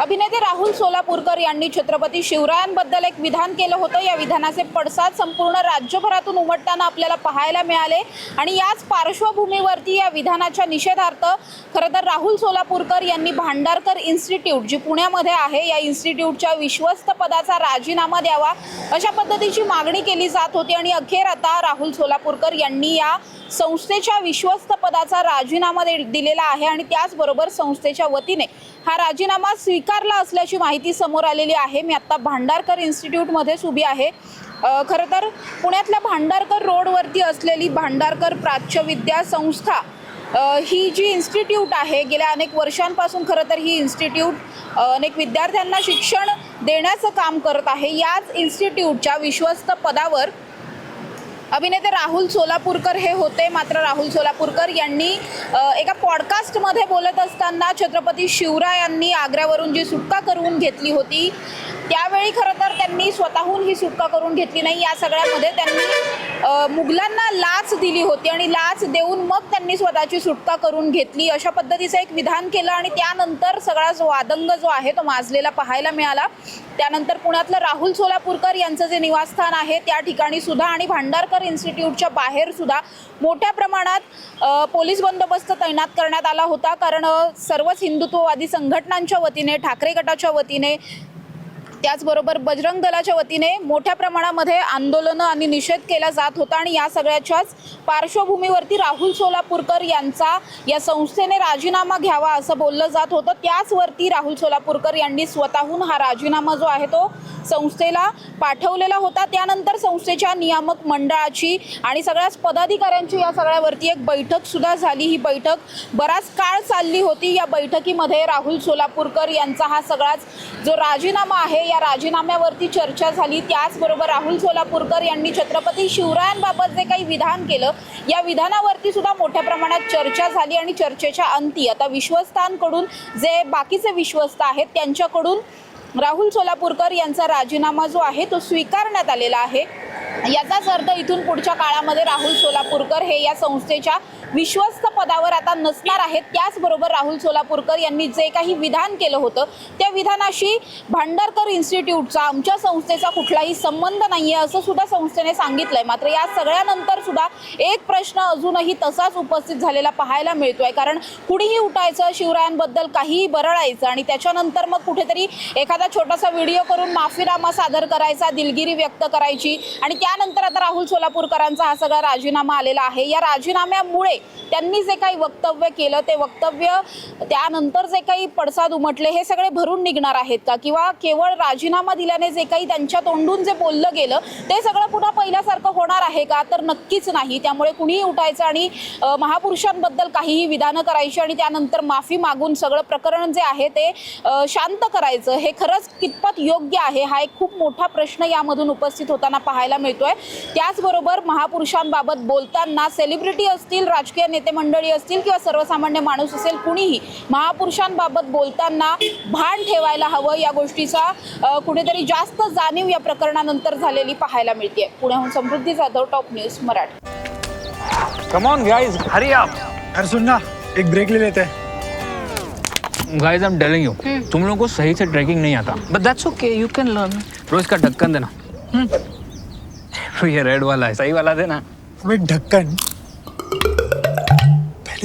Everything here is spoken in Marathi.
अभिनेते राहुल सोलापूरकर यांनी छत्रपती शिवरायांबद्दल एक विधान केलं होतं. या विधानाचे पडसाद संपूर्ण राज्यभरातून उमटताना आपल्याला पाहायला मिळाले. आणि याच पार्श्वभूमीवरती या विधानाच्या निषेधार्थ खरं तर राहुल सोलापूरकर यांनी भांडारकर इन्स्टिट्यूट जी पुण्यामध्ये आहे या इन्स्टिट्यूटच्या विश्वस्त पदाचा राजीनामा द्यावा अशा पद्धतीची मागणी केली जात होती. आणि अखेर आता राहुल सोलापूरकर यांनी या संस्थेच्या विश्वस्त पदाचा राजीनामा दे दिलेला आहे. आणि त्याचबरोबर संस्थेच्या वतीने हा राजीनामा स्वीकारला असल्याची माहिती समोर आलेली आहे. मी आत्ता भांडारकर इन्स्टिट्यूटमध्येच उभी आहे. खरं तर पुण्यातल्या भांडारकर रोडवरती असलेली भांडारकर प्राच्यविद्या संस्था ही जी इन्स्टिट्यूट आहे गेल्या अनेक वर्षांपासून खरं तर ही इन्स्टिट्यूट अनेक विद्यार्थ्यांना शिक्षण देण्याचं काम करत आहे. याच इन्स्टिट्यूटच्या विश्वस्त पदावर अभिनेते राहुल सोलापूरकर हे होते मात्र राहुल सोलापूरकर यांनी एका पॉडकास्टमध्ये बोलत असताना छत्रपती शिवरायांनी आग्र्यावरून जी सुटका करून घेतली होती त्यावेळी खरं तर त्यांनी स्वतःहून ही सुटका करून घेतली नाही. या सगळ्यामध्ये त्यांनी मुघलांना लाच दिली होती आणि लाच देऊन मग त्यांनी स्वतःची सुटका करून घेतली. अशा पद्धतीचं एक विधान केलं आणि त्यानंतर सगळा जो वादंग जो आहे तो माजलेला पाहायला मिळाला. त्यानंतर पुण्यातलं राहुल सोलापूरकर यांचं जे निवासस्थान आहे त्या ठिकाणी सुद्धा आणि भांडारकर इन्स्टिट्यूटच्या बाहेर सुद्धा मोठ्या प्रमाणात पोलीस बंदोबस्त तैनात करण्यात आला होता. कारण सर्वच हिंदुत्ववादी संघटनांच्या वतीने ठाकरे गटाच्या वतीने त्याचबरोबर बजरंग दलाच्या वतीने मोठ्या प्रमाणामध्ये आंदोलनं आणि निषेध केला जात होता आणि या सगळ्याच्याच पार्श्वभूमीवरती राहुल सोलापूरकर यांचा या संस्थेने राजीनामा घ्यावा असं बोललं जात होतं. त्याचवरती राहुल सोलापूरकर यांनी स्वतःहून हा राजीनामा जो आहे तो संस्थेला पाठवलेला होता. त्यानंतर संस्थेच्या नियामक मंडळाची आणि सगळ्याच पदाधिकाऱ्यांची या सगळ्यावरती एक बैठक सुद्धा झाली. ही बैठक बराच काळ चालली होती. या बैठकीमध्ये राहुल सोलापूरकर यांचा हा सगळाच जो राजीनामा आहे या राजीनाम्यावरती चर्चा झाली. त्याचबरोबर राहुल सोलापूरकर यांनी छत्रपती शिवरायांबाबत जे काही विधान केलं या विधानावरती सुद्धा मोठ्या प्रमाणात चर्चा झाली आणि चर्चेच्या अंती. आता विश्वस्तांकडून जे बाकीचे विश्वस्त आहेत त्यांच्याकडून राहुल सोलापूरकर यांचा राजीनामा जो आहे तो स्वीकारण्यात आलेला आहे. याचाच अर्थ इथून पुढच्या काळामध्ये राहुल सोलापूरकर हे या संस्थेच्या विश्वस्त पदावर आता नसणार आहेत. त्याचबरोबर राहुल सोलापूरकर यांनी जे काही विधान केलं होतं त्या विधानाशी भांडारकर इन्स्टिट्यूटचा आमच्या संस्थेचा कुठलाही संबंध नाही आहे असं सुद्धा संस्थेने सांगितलंय. मात्र या सगळ्यानंतर सुद्धा एक प्रश्न अजूनही तसाच उपस्थित झालेला पाहायला मिळतोय. कारण कुणीही उठायचं शिवरायांबद्दल काहीही बरळायचं आणि त्याच्यानंतर मग कुठेतरी एखादा छोटासा व्हिडिओ करून माफीनामा सादर करायचा दिलगिरी व्यक्त करायची आणि त्यानंतर आता राहुल सोलापूरकरांचा हा सगळा राजीनामा आलेला आहे. या राजीनाम्यामुळे त्यांनी जे काही वक्तव्य केलं ते वक्तव्य त्यानंतर जे काही पडसाद उमटले हे सगळे भरून निघणार आहेत का? किंवा केवळ राजीनामा दिल्याने जे काही त्यांच्या तोंडून जे बोललं गेलं ते सगळं पुन्हा पहिल्यासारखं होणार आहे का? तर नक्कीच नाही. त्यामुळे कुणीही उठायचं आणि महापुरुषांबद्दल काहीही विधानं करायची आणि त्यानंतर माफी मागून सगळं प्रकरण जे आहे ते शांत करायचं हे खरंच कितपत योग्य आहे? हा एक खूप मोठा प्रश्न यामधून उपस्थित होताना पाहायला मिळतोय. त्याचबरोबर महापुरुषांबाबत बोलताना सेलिब्रिटी असतील राज राजकीय नेते मंडळी असतील किंवा सर्वसामान्य माणूस असेल कुणीही महापुरुषांबाबत बोलताना भान ठेवायला हवं या गोष्टीचा कुठेतरी जास्त जाणीव या प्रकरणानंतर झालेली पाहायला मिळते. पुण्याहून Samruddhi Jadhav top news Marathi. Come on guys hurry आप अरे सुन ना एक ब्रेक ले लेते. हैं guys I am telling you तुम लोगों को सही से ट्रैकिंग नहीं आता. But that's okay, you can learn. रोज का ढक्कन देना. ये रेड वाला है सही वाला देना. ढक्कन